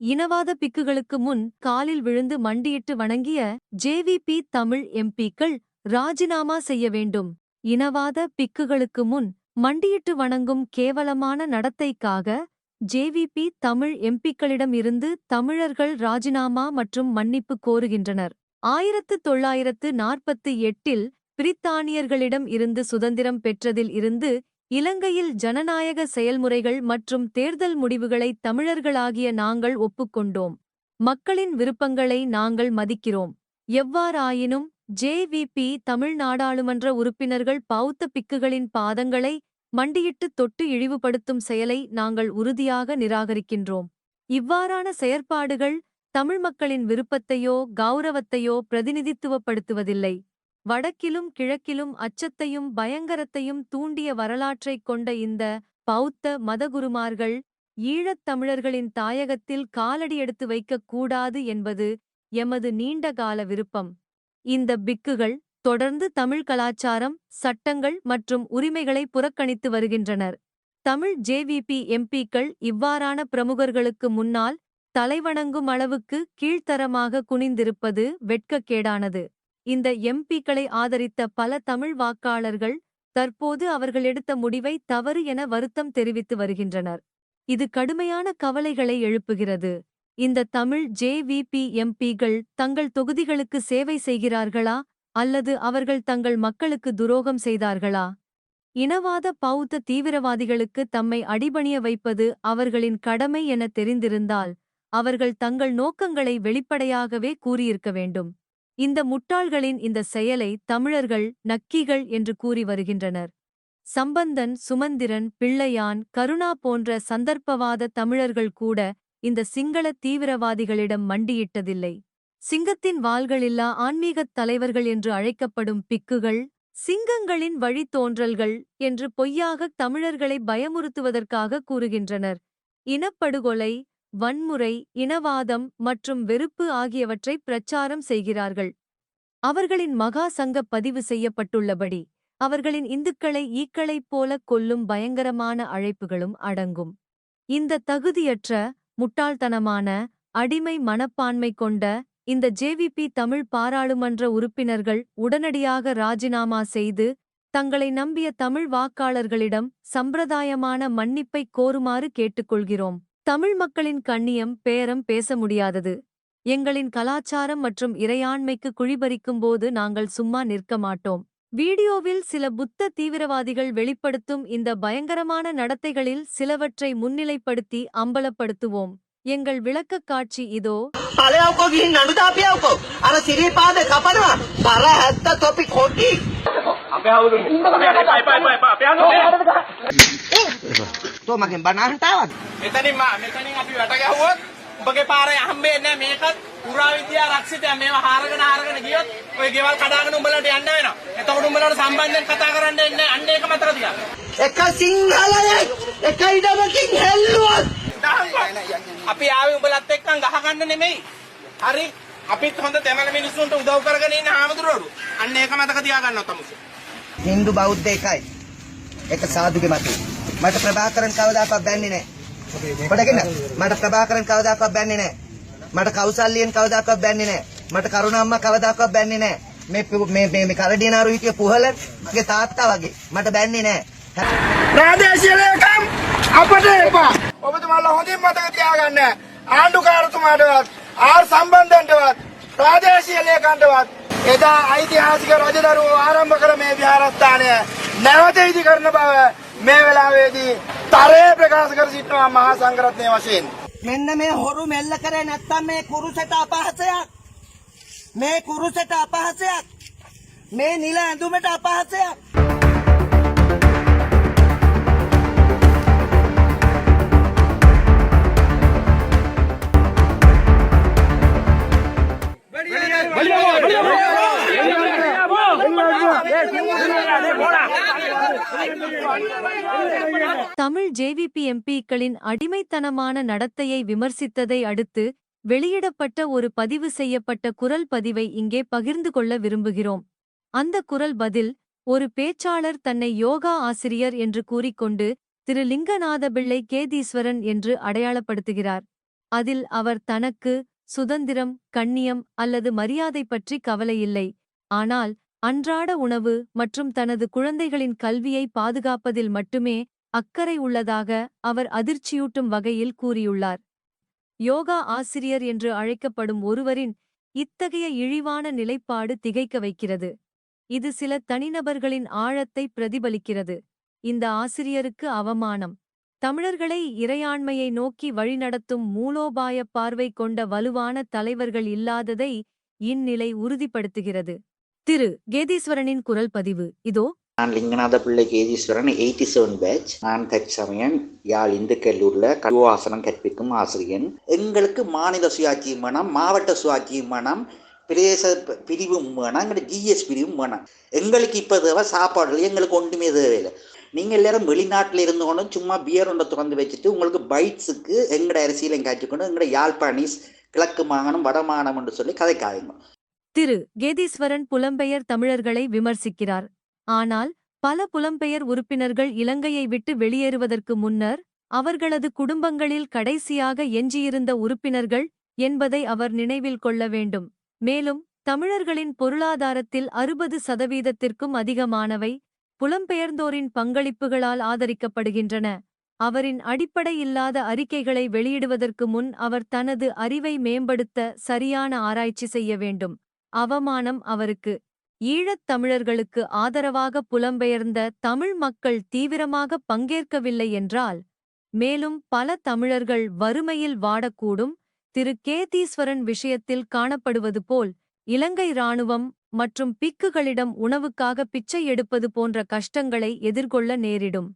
இனவாத பிக்குகளுக்கு முன் காலில் விழுந்து மண்டியிட்டு வணங்கிய ஜேவிபி தமிழ் எம்பிக்கள் ராஜினாமா செய்ய வேண்டும். இனவாத பிக்குகளுக்கு முன் மண்டியிட்டு வணங்கும் கேவலமான நடத்தைக்காக ஜேவிபி தமிழ் எம்பிக்களிடம் இருந்து தமிழர்கள் ராஜினாமா மற்றும் மன்னிப்பு கோருகின்றனர். ஆயிரத்து தொள்ளாயிரத்து நாற்பத்து எட்டில் பிரித்தானியர்களிடம் இருந்து சுதந்திரம் பெற்றதில் இருந்து இலங்கையில் ஜனநாயக செயல்முறைகள் மற்றும் தேர்தல் முடிவுகளை தமிழர்களாகிய நாங்கள் ஒப்புக்கொண்டோம். மக்களின் விருப்பங்களை நாங்கள் மதிக்கிறோம். எவ்வாறாயினும் ஜேவிபி தமிழ் நாடாளுமன்ற உறுப்பினர்கள் பௌத்த பிக்குகளின் பாதங்களை மண்டியிட்டு தொட்டு இழிவுபடுத்தும் செயலை நாங்கள் உறுதியாக நிராகரிக்கின்றோம். இவ்வாறான செயற்பாடுகள் தமிழ் மக்களின் விருப்பத்தையோ கௌரவத்தையோ பிரதிநிதித்துவப்படுத்துவதில்லை. வடக்கிலும் கிழக்கிலும் அச்சத்தையும் பயங்கரத்தையும் தூண்டிய வரலாற்றைக் கொண்ட இந்த பௌத்த மதகுருமார்கள் ஈழத் தமிழர்களின் தாயகத்தில் காலடி எடுத்து வைக்கக் கூடாது என்பது எமது நீண்டகால விருப்பம். இந்த பிக்குகள் தொடர்ந்து தமிழ் கலாச்சாரம் சட்டங்கள் மற்றும் உரிமைகளை புறக்கணித்து வருகின்றனர். தமிழ் ஜேவிபி எம்பிக்கள் இவ்வாறான பிரமுகர்களுக்கு முன்னால் தலைவணங்கும் அளவுக்கு கீழ்த்தரமாக குனிந்திருப்பது வெட்கக்கேடானது. இந்த எம்பிக்களை ஆதரித்த பல தமிழ் வாக்காளர்கள் தற்போது அவர்கள் எடுத்த முடிவை தவறு என வருத்தம் தெரிவித்து வருகின்றனர். இது கடுமையான கவலைகளை எழுப்புகிறது. இந்த தமிழ் ஜேவிபி எம்பிகள் தங்கள் தொகுதிகளுக்கு சேவை செய்கிறார்களா? அல்லது அவர்கள் தங்கள் மக்களுக்கு துரோகம் செய்தார்களா? இனவாத பௌத்த தீவிரவாதிகளுக்கு தம்மை அடிபணிய வைப்பது அவர்களின் கடமை என தெரிந்திருந்தால் அவர்கள் தங்கள் நோக்கங்களை வெளிப்படையாகவே கூறியிருக்க வேண்டும். இந்த முட்டாள்களின் இந்த செயலை தமிழர்கள் நக்கிகள் என்று கூறி வருகின்றனர். சம்பந்தன் சுமந்திரன் பிள்ளையான் கருணா போன்ற சந்தர்ப்பவாத தமிழர்கள் கூட இந்த சிங்கள தீவிரவாதிகளிடம் மண்டியிட்டதில்லை. சிங்கத்தின் வாள்களில்லா ஆன்மீகத் தலைவர்கள் என்று அழைக்கப்படும் பிக்குகள் சிங்கங்களின் வழித்தோன்றல்கள் என்று பொய்யாகத் தமிழர்களை பயமுறுத்துவதற்காக கூறுகின்றனர். இனப்படுகொலை வன்முறை இனவாதம் மற்றும் வெறுப்பு ஆகியவற்றை பிரச்சாரம் செய்கிறார்கள். அவர்களின் மகா சங்க பதிவு செய்யப்பட்டுள்ளபடி அவர்களின் இந்துக்களை ஈக்களைப் போல கொல்லும் பயங்கரமான அழைப்புகளும் அடங்கும். இந்த தகுதியற்ற முட்டாள்தனமான அடிமை மனப்பான்மை கொண்ட இந்த ஜேவிபி தமிழ் பாராளுமன்ற உறுப்பினர்கள் உடனடியாக ராஜினாமா செய்து தங்களை நம்பிய தமிழ் வாக்காளர்களிடம் சம்பிரதாயமான மன்னிப்பை கோருமாறு கேட்டுக்கொள்கிறோம். தமிழ் மக்களின் கண்ணியம் பேரம் பேச முடியாதது. எங்களின் கலாச்சாரம் மற்றும் இறையாண்மைக்கு குழிபறிக்கும் போது நாங்கள் சும்மா நிற்க மாட்டோம். வீடியோவில் சில புத்த தீவிரவாதிகள் வெளிப்படுத்தும் இந்த பயங்கரமான நடத்தைகளில் சிலவற்றை முன்னிலைப்படுத்தி அம்பலப்படுத்துவோம். எங்கள் விளக்கக் காட்சி இதோ. தொப்பி තෝ මගෙන් බනහන් තාවත් මෙතනින් මා මෙතනින් අපි වැට ගැහුවොත් ඔබගේ පාරේ හම්බෙන්නේ නැහැ. මේකත් පුරා විද්‍යා රක්ෂිතය මේවා හාරගෙන හාරගෙන ගියොත් ඔය ගෙවල් කඩාගෙන උඹලට යන්න වෙනවා. එතකොට උඹලට සම්බන්ධයෙන් කතා කරන්න එන්නේ අන්න ඒක මතක තියාගන්න. එක සිංහලයෙක් එක ඉඩමකින් හෙල්ලුවොත්. අපි ආවේ උඹලත් එක්කන් ගහගන්න නෙමෙයි. හරි. අපිත් හොඳ තැමල මිනිස්සුන්ට උදව් කරගෙන ඉන්න හාමුදුරුවරු. අන්න ඒක මතක තියාගන්න තමුසේ හින්දු බෞද්ධ එකයි එක සාදුගේ මතය මට ප්‍රභාකරන් කවදාකවත් බැන්නේ නැහැ පොඩගෙන මට ප්‍රභාකරන් කවදාකවත් බැන්නේ නැහැ මට කෞසල්ලියෙන් කවදාකවත් බැන්නේ නැහැ මට කරුණාම්මා කවදාකවත් බැන්නේ නැහැ මේ පු- මේ මේ මේ කරඩියනාරු හිටිය පුහලන් මගේ තාත්තා වගේ. මට බැන්නේ නැහැ ප්‍රාදේශීය ලේකම් අපට එපා. ඔබතුමාලා හොඳින් මතක තියාගන්න. ආණ්ඩුකාරතුමාටවත් ආර් සම්බන්ධන්ටවත් ප්‍රාදේශීය ලේකම්ටවත් එදා ඓතිහාසික රජදරුවෝ ආරම්භ කළ මේ විහාරස්ථානය නැවත ඉදි කරන බව මේ වෙලාවේදී තරයේ ප්‍රකාශ කර සිටිනවා මහා සංඝරත්නය වශයෙන්. මෙන්න මේ හොරු මෙල්ල කරේ නැත්තම් මේ කුරුසට අපහසයක්. මේ කුරුසට අපහසයක්. මේ නිල ඇඳුමට අපහසයක්. தமிழ் ஜேவிபி எம்பிக்களின் அடிமைத்தனமான நடத்தையை விமர்சித்ததை அடுத்து வெளியிடப்பட்ட ஒரு பதிவு செய்யப்பட்ட குரல் பதிவை இங்கே பகிர்ந்து கொள்ள விரும்புகிறோம். அந்த குரல் பதில் ஒரு பேச்சாளர் தன்னை யோகா ஆசிரியர் என்று கூறிக்கொண்டு திரு லிங்கநாதபிள்ளை கேதீஸ்வரன் என்று அடையாளப்படுத்துகிறார். அதில் அவர் தனக்கு சுதந்திரம் கண்ணியம் அல்லது மரியாதை பற்றி கவலையில்லை ஆனால் அன்றாட உணவு மற்றும் தனது குழந்தைகளின் கல்வியை பாதுகாப்பதில் மட்டுமே அக்கறை உள்ளதாக அவர் அதிர்ச்சியூட்டும் வகையில் கூறியுள்ளார். யோகா ஆசிரியர் என்று அழைக்கப்படும் ஒருவரின் இத்தகைய இழிவான நிலைப்பாடு திகைக்க வைக்கிறது. இது சில தனிநபர்களின் ஆழத்தை பிரதிபலிக்கிறது. இந்த ஆசிரியருக்கு அவமானம். தமிழர்களை இறையாண்மையை நோக்கி வழிநடத்தும் மூலோபாய பார்வை கொண்ட வலுவான தலைவர்கள் இல்லாததை இந்நிலை உறுதிப்படுத்துகிறது. திரு. கேதீஸ்வரனின் குரல் பதிவு. இதோ. நான் லிங்கநாத பிள்ளை கேதீஸ்வரன் எயிட்டி செவன் பேட்ச் நான் தற்சமயம் யாழ் இந்து கல்லூரில் கல்வாசனம் கற்பிக்கும் ஆசிரியன். எங்களுக்கு மாநில சுயாட்சியும் வேணாம் மாவட்ட சுயாட்சியும் வேணாம் பிரதேச பிரிவும் வேணாம் எங்களுக்கு ஜிஎஸ் பிரிவும் வேணாம் எங்களுக்கு இப்போ தேவை சாப்பாடு எங்களுக்கு ஒன்றுமே தேவையில்லை. நீங்கள் எல்லாரும் வெளிநாட்டில் இருந்தோன்னு சும்மா பியர் ஒன்றை திறந்து வச்சுட்டு உங்களுக்கு பைட்ஸுக்கு எங்களோட அரசியலையும் காய்ச்சிக்கணும் எங்களோட யாழ்ப்பாணிஸ் கிழக்கு மாகாணம் வட மாகாணம் என்று சொல்லி கதைக்காதீங்க. திரு. கேதீஸ்வரன் புலம்பெயர் தமிழர்களை விமர்சிக்கிறார். ஆனால் பல புலம்பெயர் உறுப்பினர்கள் இலங்கையை விட்டு வெளியேறுவதற்கு முன்னர் அவர்களது குடும்பங்களில் கடைசியாக எஞ்சியிருந்த உறுப்பினர்கள் என்பதை அவர் நினைவில் கொள்ள வேண்டும். மேலும் தமிழர்களின் பொருளாதாரத்தில் அறுபது சதவீதத்திற்கும் அதிகமானவை புலம்பெயர்ந்தோரின் பங்களிப்புகளால் ஆதரிக்கப்படுகின்றன. அவரின் அடிப்படை இல்லாத அறிக்கைகளை வெளியிடுவதற்கு முன் அவர் தனது அறிவை மேம்படுத்த சரியான ஆராய்ச்சி செய்ய வேண்டும். அவமானம் அவருக்கு. ஈழத் தமிழர்களுக்கு ஆதரவாக புலம்பெயர்ந்த தமிழ் மக்கள் தீவிரமாக பங்கேற்கவில்லை என்றால் மேலும் பல தமிழர்கள் வறுமையில் வாடக்கூடும். திரு. கேதீஸ்வரன் விஷயத்தில் காணப்படுவது போல் இலங்கை இராணுவம் மற்றும் பிக்குகளிடம் உணவுக்காக பிச்சை எடுப்பது போன்ற கஷ்டங்களை எதிர்கொள்ள நேரிடும்.